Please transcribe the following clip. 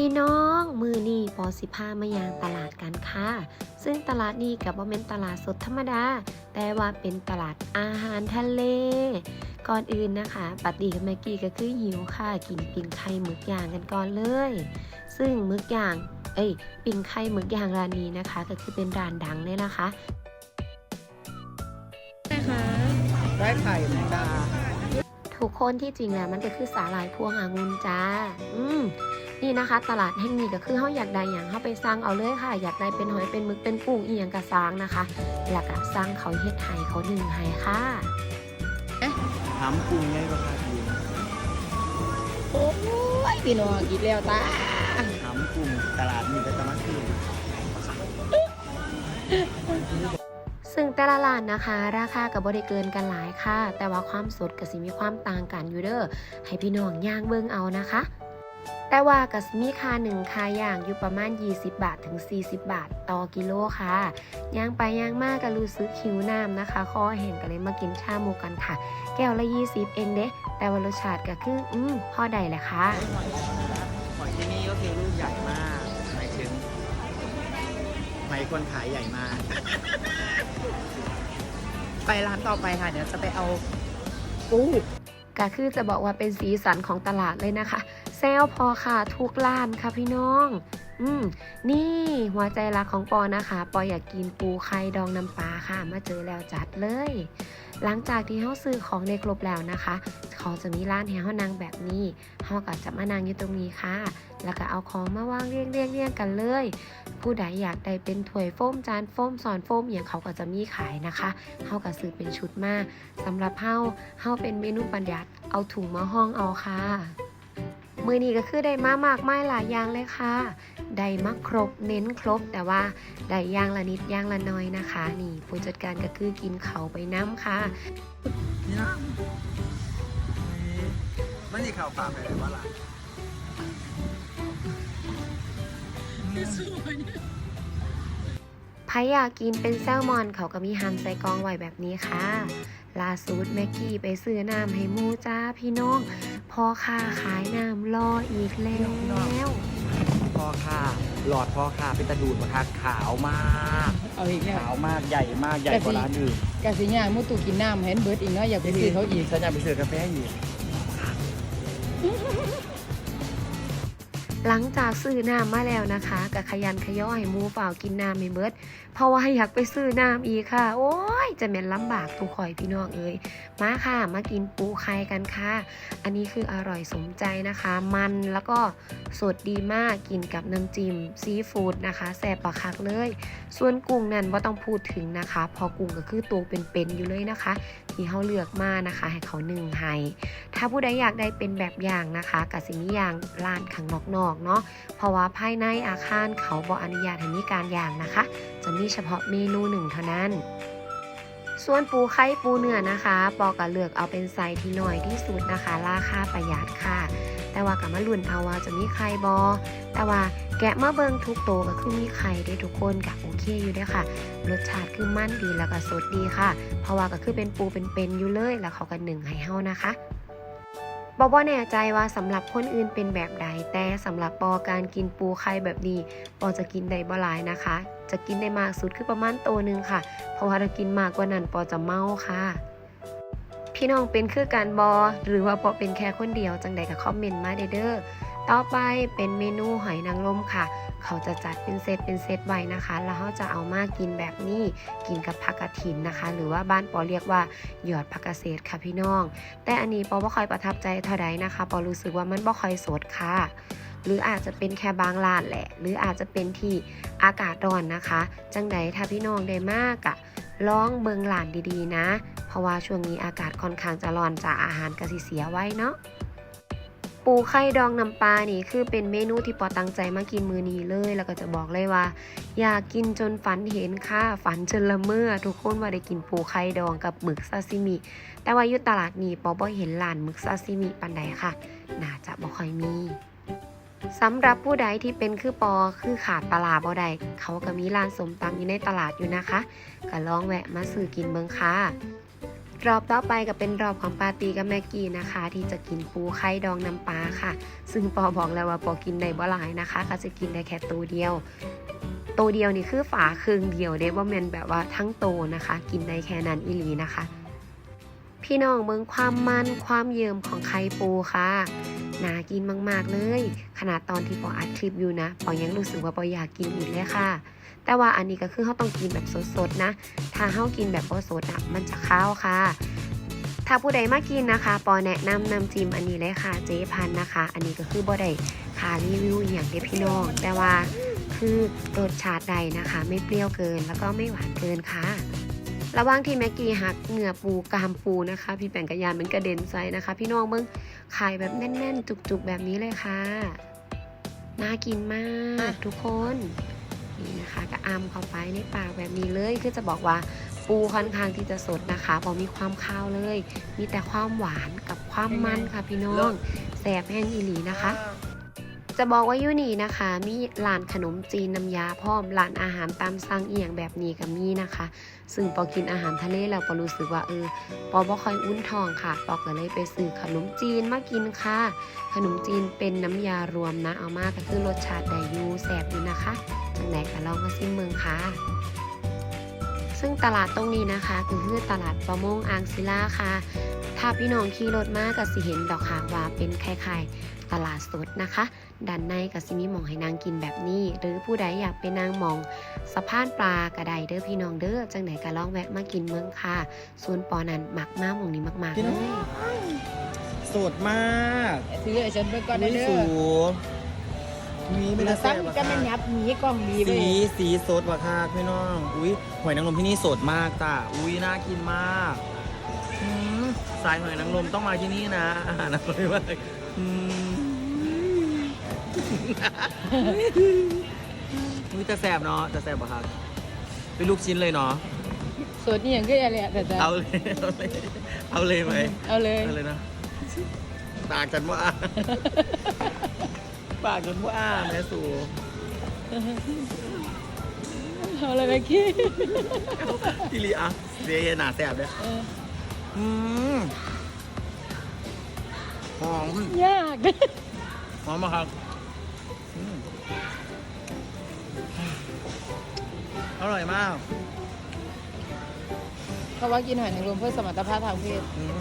พี่น้องมือนี่ปอสิพามายางตลาดกันค่ะ ซึ่งตลาดนี้กับว่าเป็นตลาดสดธรรมดา แต่ว่าเป็นตลาดอาหารทะเล ก่อนอื่นนะคะปัดดีกับแม็กกี้ก็คือหิวค่ะ กินปิ้งไข่หมึกย่างกันก่อนเลย ซึ่งหมึกย่าง เอ้ยปิ้งไข่หมึกย่างร้านนี้นะคะ ก็คือเป็นร้านดังเลยนะคะได้ไข่แมงดาทุกคนที่จริงแล้วมันก็คือสาหร่ายพวงองุ่นจ้าอื มนี่นะคะ ตลาดแห่งนี้ก็คือเขาอยากได้อย่างเขาไปสร้างเอาเลยค่ะ อยากได้เป็นหอยเป็นหมึกเป็นกุ้งอีหยังกระซางนะคะ แล้วก็สร้างเขาเฮ็ดไห้เขาหนึ่งไห้ค่ะถามปรุงไงราคาดีโอ้ยพี่น้องกินแล้วตาถามปรุงตลาดมีแต่ตะมักคือซึ่งแต่ละร้านนะคะ ราคากับบริเกินกันหลายค่ะ แต่ว่าความสดก็สิมีความต่างกันอยู่เด้อให้พี่น้องย่างเบิ่งเอานะคะ แต่ว่าก็สิมีค่าหนึ่งค่าย่างอยู่ประมาณ 20 บาทถึง 40 บาท ต่อกิโลค่ะย่างไปย่างมากก็รู้สึกหิวน้ำนะคะคอแห้งก็เลยมากินชาหมูกันค่ะ แก้วละ 20 เองเด้แต่ว่ารสชาติก็คืออืมพอได้แหละค่ะหอยที่นี่ก็คือลูกใหญ่มากหมายถึงหมายคนขายใหญ่มาก ไปร้านต่อไปค่ะ เดี๋ยวจะไปเอาปู ก็คือจะบอกว่าเป็นสีสันของตลาดเลยนะคะเซลพอค่ะทุกร้านค่ะพี่น้อง อืมนี่หัวใจรักของปอนะคะ ปออยากกินปูไข่ดองน้ำปลาค่ะ มาเจอแล้วจัดเลย หลังจากที่เขาซื้อของในครบแล้วนะคะ เขาจะมีร้านให้เขานั่งแบบนี้เขาก็จะมานั่งอยู่ตรงนี้ค่ะ แล้วก็เอาของมาวางเรียงเรียงเรียงกันเลย ผู้ใดอยากได้เป็นถ้วยโฟมจานโฟมสอนโฟมอย่างเขาก็จะมีขายนะคะเขาก็ซื้อเป็นชุดมาสำหรับเฮาเฮาเป็นเมนูปัญญัติเอาถุงมาห้องเอาค่ะ มือนี้ก็คือได้มามากไม้หลายอย่างเลยค่ะ ได้มาครบเน้นครบ แต่ว่าได้อย่างละนิดอย่างละน้อยนะคะ นี่ผู้จัดการก็คือกินเขาไปน้ำค่ะนี่นะมันนี่ข่าวปากไปเลยว่าล่ะใครอยากกินเป็นแซลมอนเขาก็มีหั่นใส่กองไว้แบบนี้ค่ะล่าสุดแม็กกี้ไปซื้อน้ำให้หมูจ้าพี่น้อง พ่อค้าขายน้ำรออีกแล้วพ่อค่าหลอดพ่อค่าเป็นตะดูดมาค่ะขาวมากเอาอีกแล้ว ขาวมากใหญ่มากใหญ่กว่าร้านอื่นกะสิย่างมุตุกินน้ำเห็นเบิร์ดอีกเนาะอยากไปซื้อเขาอีกฉันอยากไปซื้อกาแฟอีก หลังจากซื้อน้ำมาแล้วนะคะก็ขยันขย่อให้หมูเปล่ากินน้ำไม่เบิดเพราะว่าอยากไปซื้อน้ำอีกค่ะ โอ้ย จะเป็นลำบากตูข่อยพี่น้องเอ้ยมาค่ะมากินปูไข่กันค่ะ อันนี้คืออร่อยสมใจนะคะ มันแล้วก็สดดีมากกินกับน้ำจิ้มซีฟู้ดนะคะแซ่บปะคักเลย ส่วนกุ้งนั่นว่าต้องพูดถึงนะคะ พอกุ้งก็คือตัวเป็นๆอยู่เลยนะคะ ที่เขาเลือกมานะคะ ให้เขาหนึ่งให้ถ้าผู้ใดอยากได้เป็นแบบอย่างนะคะกับสิมีอย่างร้านข้างนอกๆเนาะเพราะว่าภายในอาคารเขาบออนุญาตให้มีการย่างนะคะ จะมีเฉพาะเมนูหนึ่งเท่านั้น ส่วนปูไข่ปูเนื้อนะคะ ปอก็เลือกเอาเป็นไซส์ที่น้อยที่สุดนะคะ ราคาประหยัดค่ะ แต่ว่ากับมาลุ่นเอาว่าจะมีไข่บอแต่ว่าแกะมาเบิงทุกโตก็คือมีไข่ได้ทุกคนกับโอเคอยู่ด้ค่ะ รสชาติคือมั่นดีแล้วก็สดดีค่ะ เพราะว่าก็คือเป็นปูเป็นๆอยู่เลยแล้วเขาก็หนึ่งให้เฮานะคะ บอบ่แน่ใจว่าสำหรับคนอื่นเป็นแบบใด แต่สำหรับปอการกินปูไข่แบบนี้ปอจะกินได้บ่หลายนะคะ จะกินได้มากสุดคือประมาณโตหนึงค่ะ เพราะว่าถ้ากินมากกว่านั้นปอจะเมาค่ะ พี่น้องเป็นคือการบอหรือว่าปอเป็นแค่คนเดียวจังใดก็คอมเมนต์มาเด้อ ต่อไปเป็นเมนูหอยนางรมค่ะ เขาจะจัดเป็นเซตเป็นเซตไว้นะคะ แล้วเขาจะเอามากินแบบนี้ กินกับผักกระถินนะคะ หรือว่าบ้านปอเรียกว่าหยอดผักกระเศษค่ะพี่น้อง แต่อันนี้ปอบ่ค่อยประทับใจเท่าใดนะคะ ปอรู้สึกว่ามันบ่ค่อยสดค่ะหรืออาจจะเป็นแค่บางร้านแหละ หรืออาจจะเป็นที่อากาศร้อนนะคะ จังใดถ้าพี่น้องได้มากอะลองเบิงหลานดีๆนะ เพราะว่าช่วงนี้อากาศค่อนข้างจะร้อนจากอาหารกสิเสียไว้เนาะ ปูไข่ดองน้ำปลานี่คือเป็นเมนูที่ปอตั้งใจมากินมือนี้เลย แล้วก็จะบอกเลยว่า อยากกินจนฝันเห็นค่ะฝันจนละเมอทุกคนว่าได้กินปูไข่ดองกับหมึกซาซิมิ แต่ว่ายู่ตลาดนี้ปอบ่เห็นร้านหมึกซาซิมิปันใดค่ะ น่าจะบ่ค่อยมีสำหรับผู้ใดที่เป็นคือปอคือขาดปลาร้าบ่ได้เขาก็มีร้านสมตำอยู่ในตลาดอยู่นะคะ ก็ลองแวะมาซื้อกินเบิ่งค่ะ รอบต่อไปก็เป็นรอบของปาตีกับแม็กกี้นะคะ ที่จะกินปูไข่ดองน้ำปลาค่ะ ซึ่งปอบอกแล้วว่าปอกินได้บ่หลายนะคะก็จะกินได้แค่ตัวเดียวตัวเดียวนี่คือฝาครึ่งเดียวเด้บ่แม่นแบบว่าทั้งโตนะคะ กินได้แค่นั้นอีหลีนะคะ พี่น้องเบิ่งความมันความเยิ้มของไข่ปูค่ะน่ากินมาก ๆ เลย ขนาดตอนที่ปออัดคลิปอยู่นะปอยังรู้สึกว่าปออยากกินอีกเลยค่ะ แต่ว่าอันนี้ก็คือเขาต้องกินแบบสดๆนะ ถ้าเขากินแบบบ่สดอะมันจะข้าวค่ะ ถ้าผู้ใดมากินนะคะ ปอแนะนำน้ำจิ้มอันนี้เลยค่ะเจ๊พันนะคะ อันนี้ก็คือบ่ได้คารีวิวอย่างเด้พี่น้อง แต่ว่าคือรสชาติใดนะคะ ไม่เปรี้ยวเกินแล้วก็ไม่หวานเกินค่ะระหว่างที่แม็กกี้หักเหงื่อปูกามปูนะคะ พี่แป่งกระยานมันกระเด็นใส่นะคะ พี่น้องเบิ้งไข่แบบแน่น ๆ จุก ๆ แบบนี้เลยค่ะ น่ากินมากทุกคน นี่นะคะก็อำเข้าไปในปากแบบนี้เลยคือจะบอกว่าปูค่อนข้างที่จะสดนะคะพอมีความข้าวเลย มีแต่ความหวานกับความมันค่ะพี่น้องแสบแห้งอีหลีนะคะ จะบอกว่ายูนี่นะคะ มีร้านขนมจีนน้ำยาพร้อมร้านอาหารตามสั่งเอียงแบบนี้ก็มีนะคะ ซึ่งปอกินอาหารทะเลแล้วปอรู้สึกว่าเออปอบ่ค่อยอุ้นทองค่ะปอก็เลยไปซื้อขนมจีนมากินค่ะ ขนมจีนเป็นน้ำยารวมนะเอามาก็คือรสชาติไดยูแสบอยู่นะคะจังไหนก็ลองมาซิมเมืองค่ะซึ่งตลาดตรงนี้นะคะก็คือตลาดประมงอ่างศิลาค่ะ ถ้าพี่น้องขี่รถมาก็สิเห็นดอกค่ะว่าเป็นคล้ายๆตลาดสดนะคะ ด้านในก็สิมีหมองให้นางกินแบบนี้ หรือผู้ใดอยากไปนางหมองสะพานปลากระไดเด้อพี่น้องเด้อจังไหนก็ลองแวะมากินเมืองค่ะส่วนปอนั้นมักมากหมองนี้มากๆพี่เลน้องยสดมากถือไอ้ฉันไปก่อนนี่เด้สูอมีไม่แล้ได้วแซ่ซ้ำบก็มันยับหนีกล้องดีไปสีสีสดว่ะค่ะพี่น้องอุ้ยหอยนางรมที่นี่สดมากจ้ะอุ้ยน่ากินมากอืมสายหอยนางรมต้องมาที่นี่นะอาหารอร่อยมาก อืมอุ้ยจะแสบเนาะจะแสบป่ะครับเป็นลูกชิ้นเลยเนาะสดนี่อย่างก็อะไรแต่จะเอาเลยเอาเลยเอาเลยไหมเอาเลยเอาเลยนะปากจันว่าปากจันว่าแม่สูเอาเลยแม็กกี้พี่ลีอะเรียหนาแสบเลยเอออืมหอมยากเด้อหอมมากครับ อืมอร่อยมากเขาว่ากินหอยนางรมเพื่อสมรรถภาพทางเพศ อืม